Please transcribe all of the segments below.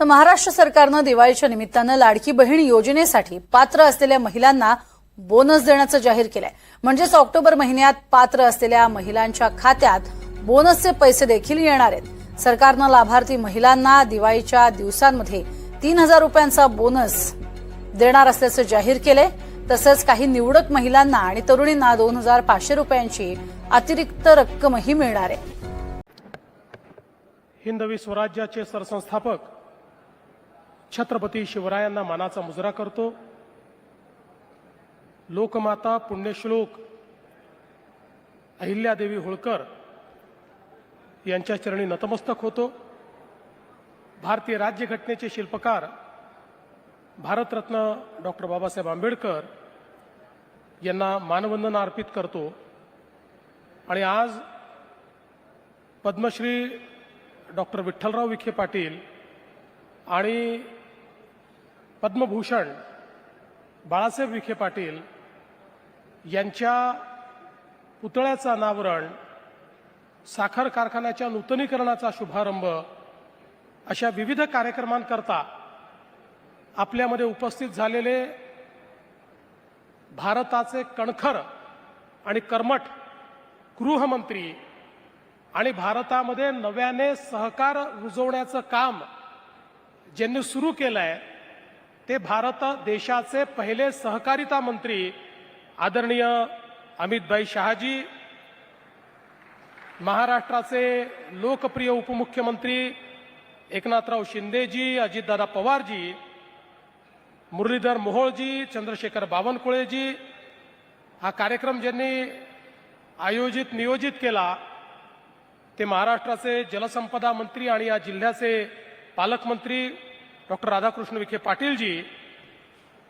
तर महाराष्ट्र सरकारनं दिवाळीच्या निमित्तानं लाडकी बहीण योजनेसाठी पात्र असलेल्या महिलांना बोनस देण्याचं जाहीर केलंय. म्हणजेच ऑक्टोबर महिन्यात पात्र असलेल्या महिलांच्या खात्यात बोनसचे पैसे देखील येणार आहेत. सरकारनं लाभार्थी महिलांना दिवाळीच्या दिवसांमध्ये तीन हजार रुपयांचा बोनस देणार असल्याचं जाहीर केलंय. तसंच काही निवडक महिलांना आणि तरुणींना दोन हजार पाचशे रुपयांची अतिरिक्त रक्कमही मिळणार आहे. हिंदवी स्वराज्याचे सरसंस्थापक छत्रपती शिवरायांना मानाचा मुजरा करतो. लोकमाता पुण्यश्लोक अहिल्यादेवी होळकर यांच्या चरणी नतमस्तक होतो. भारतीय राज्यघटनेचे शिल्पकार भारतरत्न डॉक्टर बाबासाहेब आंबेडकर यांना मानवंदना अर्पित करतो. आणि आज पद्मश्री डॉक्टर विठ्ठलराव विखे पाटील आणि पद्मभूषण बाळासाहेब विखे पाटील यांच्या पुतळ्याचं अनावरण साखर कारखान्याच्या नूतनीकरणाचा शुभारंभ अशा विविध कार्यक्रमांकरता आपल्यामध्ये उपस्थित झालेले भारताचे कणखर आणि कर्मठ गृहमंत्री आणि भारतामध्ये नव्याने सहकार रुजवण्याचं काम ज्यांनी सुरू केलं आहे ते भारत देशाचे पहिले सहकारिता मंत्री आदरणीय अमितभाई शहाजी महाराष्ट्राचे लोकप्रिय उपमुख्यमंत्री एकनाथराव शिंदेजी अजितदादा पवारजी मुरलीधर मोहोळजी चंद्रशेखर बावनकुळेजी हा कार्यक्रम ज्यांनी आयोजित नियोजित केला ते महाराष्ट्राचे जलसंपदा मंत्री आणि या जिल्ह्याचे पालकमंत्री डॉक्टर राधाकृष्ण विखे पाटीलजी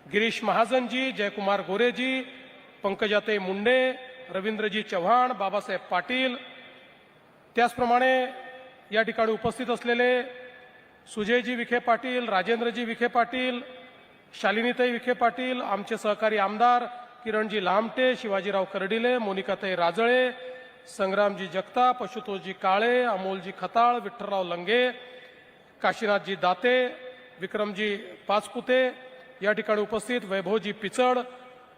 गिरीश महाजनजी जयकुमार गोरेजी पंकजाताई मुंडे रवींद्रजी चव्हाण बाबासाहेब पाटील त्याचप्रमाणे या ठिकाणी उपस्थित असलेले सुजयजी विखे पाटील राजेंद्रजी विखे पाटील शालिनीताई विखे पाटील आमचे सहकारी आमदार किरणजी लामटे शिवाजीराव कर्डिले मोनिकाताई राजळे संग्रामजी जगताप पशुतोषजी काळे अमोलजी खताळ विठ्ठलराव लंगे काशीनाथजी दाते विक्रमजी पाचपुते या ठिकाणी उपस्थित वैभवजी पिचड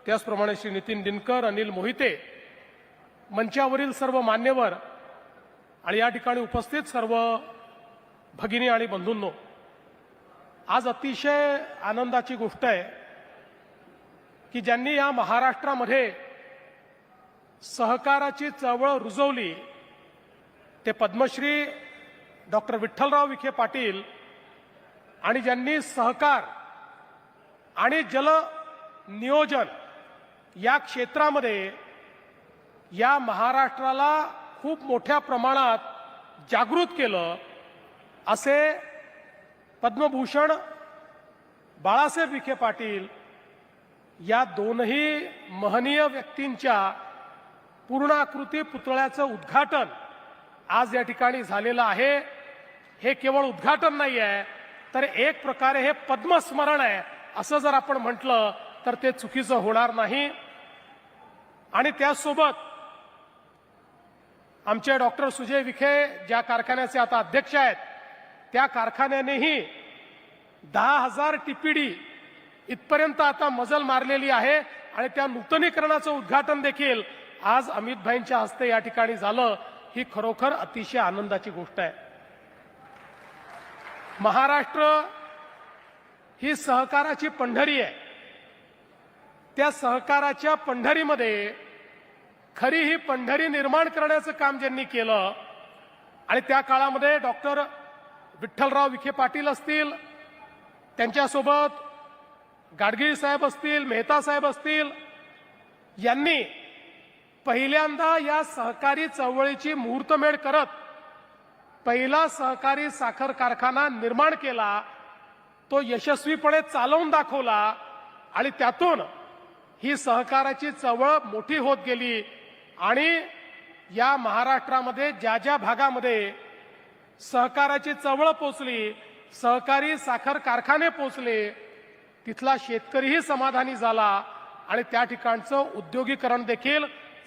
त्याचप्रमाणे श्री नितीन दिनकर अनिल मोहिते. मंचावरील सर्व मान्यवर आणि या ठिकाणी उपस्थित सर्व भगिनी आणि बंधूंनो आज अतिशय आनंदाची गोष्ट आहे की ज्यांनी या महाराष्ट्रामध्ये सहकाराची चळवळ रुजवली ते पद्मश्री डॉक्टर विठ्ठलराव विखे पाटील आणि ज्यांनी सहकार आणि जल नियोजन या क्षेत्रामध्ये या महाराष्ट्राला खूप मोठ्या प्रमाणात जागृत केलं असे पद्मभूषण बाळासाहेब विखे पाटील या दोनही महनीय व्यक्तींच्या पूर्णाकृती पुतळ्याचं उद्घाटन आज या ठिकाणी झालेलं आहे. हे केवळ उद्घाटन नाही आहे तर एक प्रकारे हे पद्मस्मरण आहे. असं जर आपण म्हटलं तर ते चुकीचं होणार नाही. आणि त्यासोबत आमचे डॉक्टर सुजय विखे ज्या कारखान्याचे आता अध्यक्ष आहेत त्या कारखान्यानेही दहा हजार टीपीडी इथपर्यंत आता मजल मारलेली आहे आणि त्या नूतनीकरणाचं उद्घाटन देखील आज अमितभाईंच्या हस्ते या ठिकाणी झालं. ही खरोखर अतिशय आनंदाची गोष्ट आहे. महाराष्ट्र ही सहकाराची पंढरी आहे. त्या सहकाराच्या पंढरीमध्ये खरी ही पंढरी निर्माण करण्याचं काम ज्यांनी केलं आणि त्या काळामध्ये डॉक्टर विठ्ठलराव विखे पाटील असतील त्यांच्यासोबत गाडगीळ साहेब असतील मेहता साहेब असतील यांनी पहिल्यांदा या सहकारी चळवळीची मुहूर्तमेढ करत पहिला सहकारी साखर कारखाना निर्माण केला तो यशस्वीपणे चालवून दाखवला आणि त्यातून ही सहकाराची चळवळ मोठी होत गेली आणि या महाराष्ट्रामध्ये ज्या ज्या भागामध्ये सहकाराची चळवळ पोचली सहकारी साखर कारखाने पोचले तिथला शेतकरीही समाधानी झाला आणि त्या ठिकाणचं उद्योगीकरण देखील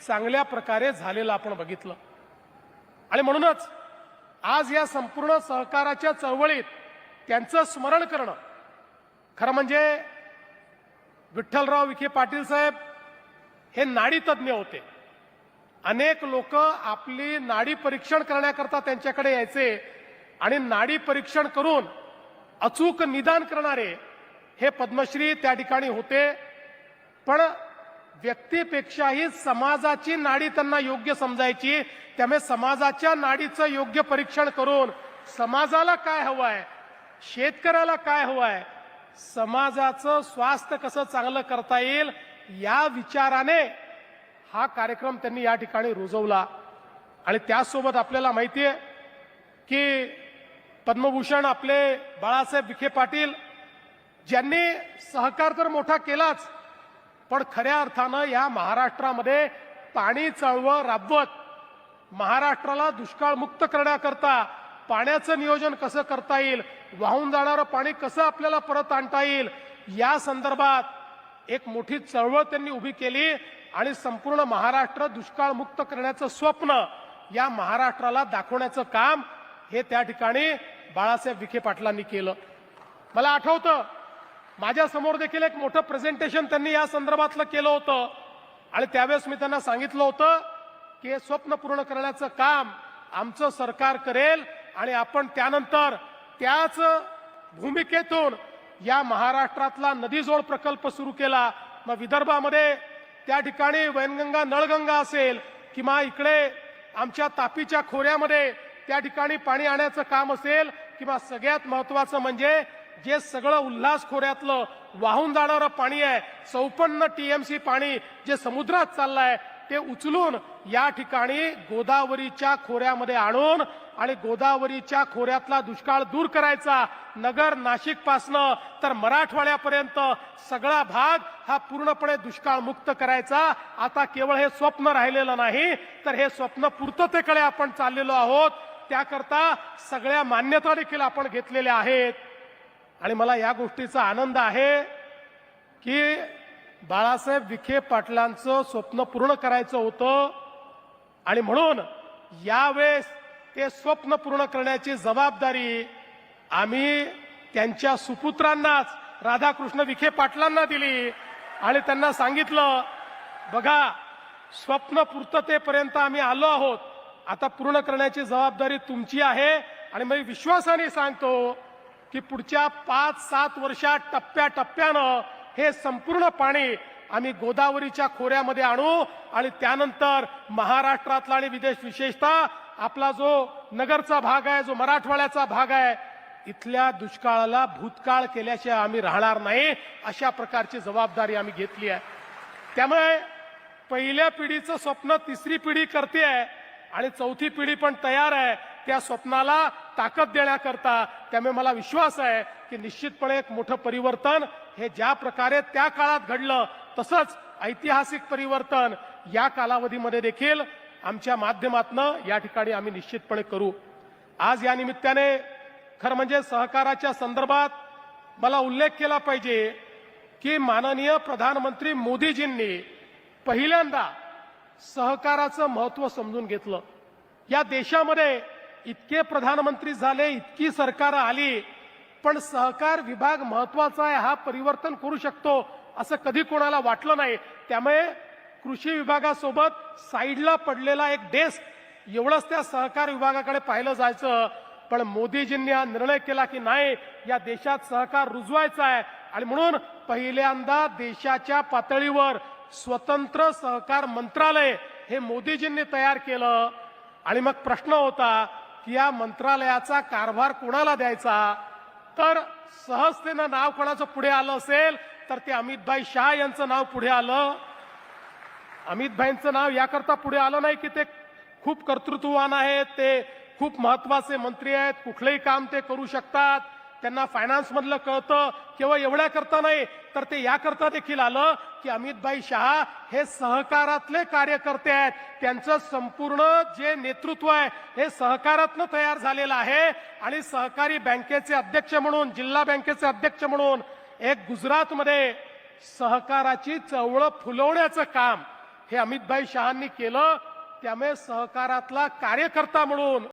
चांगल्या प्रकारे झालेलं आपण बघितलं. आणि म्हणूनच आज या संपूर्ण सहकाराच्या चळवळीत त्यांचं स्मरण करणं. खरं म्हणजे विठ्ठलराव विखे पाटील साहेब हे नाडीतज्ञ होते. अनेक लोक आपली नाडी परीक्षण करण्याकरता त्यांच्याकडे यायचे आणि नाडी परीक्षण करून अचूक निदान करणारे हे पद्मश्री त्या ठिकाणी होते. पण व्यक्तीपेक्षाही समाजाची नाडी त्यांना योग्य समजायची. त्यामुळे समाजाच्या नाडीचं योग्य परीक्षण करून समाजाला काय हवंय? शेतकऱ्याला काय हवंय? समाजाचं स्वास्थ्य कसं चांगलं करता येईल? या विचाराने हा कार्यक्रम त्यांनी या ठिकाणी रुजवला. आणि त्यासोबत आपल्याला माहिती आहे की पद्मभूषण आपले बाळासाहेब विखे पाटील ज्यांनी सहकार तर मोठा केलाच पण खऱ्या अर्थानं या महाराष्ट्रामध्ये पाणी चळवळ राबवत महाराष्ट्राला दुष्काळमुक्त करण्याकरता पाण्याचं नियोजन कसं करता येईल वाहून जाणारं पाणी कसं आपल्याला परत आणता येईल या संदर्भात एक मोठी चळवळ त्यांनी उभी केली आणि संपूर्ण महाराष्ट्र दुष्काळमुक्त करण्याचं स्वप्न या महाराष्ट्राला दाखवण्याचं काम हे त्या ठिकाणी बाळासाहेब विखे पाटलांनी केलं. मला आठवतं माझ्यासमोर देखील एक मोठं प्रेझेंटेशन त्यांनी या संदर्भातलं केलं होतं. आणि त्यावेळेस मी त्यांना सांगितलं होतं की हे स्वप्न पूर्ण करण्याचं काम आमचं सरकार करेल आणि आपण त्यानंतर त्याच भूमिकेतून या महाराष्ट्रातला नदीजोड प्रकल्प सुरू केला. मग विदर्भामध्ये त्या ठिकाणी वैनगंगा नळगंगा असेल किंवा इकडे आमच्या तापीच्या खोऱ्यामध्ये त्या ठिकाणी पाणी आणण्याचं काम असेल किंवा सगळ्यात महत्वाचं म्हणजे जे सगळं उल्हास खोऱ्यातलं वाहून जाणारं पाणी आहे चौपन्न टीएमसी पाणी जे समुद्रात चाललंय ते उचलून या ठिकाणी गोदावरीच्या खोऱ्यामध्ये आणून आणि गोदावरीच्या खोऱ्यातला दुष्काळ दूर करायचा नगर नाशिक पासनं तर मराठवाड्यापर्यंत सगळा भाग हा पूर्णपणे दुष्काळ मुक्त करायचा. आता केवळ हे स्वप्न राहिलेलं नाही तर हे स्वप्न पूर्ततेकडे आपण चाललेलो आहोत. त्याकरता सगळ्या मान्यता देखील आपण घेतलेल्या आहेत. आणि मला या गोष्टीचा आनंद आहे की बाळासाहेब विखे पाटलांचं स्वप्न पूर्ण करायचं होतं. आणि म्हणून यावेळेस ते स्वप्न पूर्ण करण्याची जबाबदारी आम्ही त्यांच्या सुपुत्रांनाच राधाकृष्ण विखे पाटलांना दिली. आणि त्यांना सांगितलं बघा स्वप्न पूर्ततेपर्यंत आम्ही आलो आहोत. आता पूर्ण करण्याची जबाबदारी तुमची आहे. आणि मी विश्वासाने सांगतो की पुढच्या पाच सात वर्षात टप्प्याटप्प्यानं हे संपूर्ण पाणी आम्ही गोदावरीच्या खोऱ्यामध्ये आणू आणि त्यानंतर महाराष्ट्रातला आणि विदेश विशेषतः आपला जो नगरचा भाग आहे जो मराठवाड्याचा भाग आहे इथल्या दुष्काळाला भूतकाळ केल्याशिवाय आम्ही राहणार नाही अशा प्रकारची जबाबदारी आम्ही घेतली आहे. त्यामुळे पहिल्या पिढीचं स्वप्न तिसरी पिढी करते आहे आणि चौथी पिढी पण तयार आहे. त्या स्वप्नाला ताकद देण्याकरता त्यामुळे मला विश्वास आहे की निश्चितपणे एक मोठं परिवर्तन हे ज्या प्रकारे त्या काळात घडलं तसंच ऐतिहासिक परिवर्तन या कालावधीमध्ये देखील आमच्या माध्यमातनं या ठिकाणी आम्ही निश्चितपणे करू. आज या निमित्ताने खरं म्हणजे सहकाराच्या संदर्भात मला उल्लेख केला पाहिजे की माननीय प्रधानमंत्री मोदीजींनी पहिल्यांदा सहकाराचं महत्त्व समजून घेतलं. या देशामध्ये इतके प्रधानमंत्री झाले इतकी सरकार आली पण सहकार विभाग महत्त्वाचा आहे हा परिवर्तन करू शकतो असं कधी कोणाला वाटलं नाही. त्यामुळे कृषी विभागासोबत साईडला पडलेला एक डेस्क एवढंच त्या सहकार विभागाकडे पाहिलं जायचं. पण मोदीजींनी हा निर्णय केला की नाही या देशात सहकार रुजवायचा आहे. आणि म्हणून पहिल्यांदा देशाच्या पातळीवर स्वतंत्र सहकार मंत्रालय हे मोदीजींनी तयार केलं. आणि मग प्रश्न होता की या मंत्रालयाचा कारभार कोणाला द्यायचा? तर सहजतेनं नाव कोणाचं पुढे आलं असेल तर ते अमितभाई शहा यांचं नाव पुढे आलं. अमितभाईंचं नाव याकरता पुढे आलं नाही की ते खूप कर्तृत्ववान आहेत ते खूप महत्त्वाचे मंत्री आहेत कुठलंही काम ते करू शकतात. त्यांना फायनान्समधलं कळतं. केवळ एवढ्या करता नाही तर ते याकरता देखील आलं. की अमितभाई शहा हे सहकारातले कार्यकर्ते आहेत. त्यांचं संपूर्ण जे नेतृत्व आहे हे सहकारातनं तयार झालेलं आहे. आणि सहकारी बँकेचे अध्यक्ष म्हणून जिल्हा बँकेचे अध्यक्ष म्हणून एक गुजरातमध्ये सहकाराची चळवळ फुलवण्याचं काम हे अमितभाई शहांनी केलं. त्यामुळे सहकारातला कार्यकर्ता म्हणून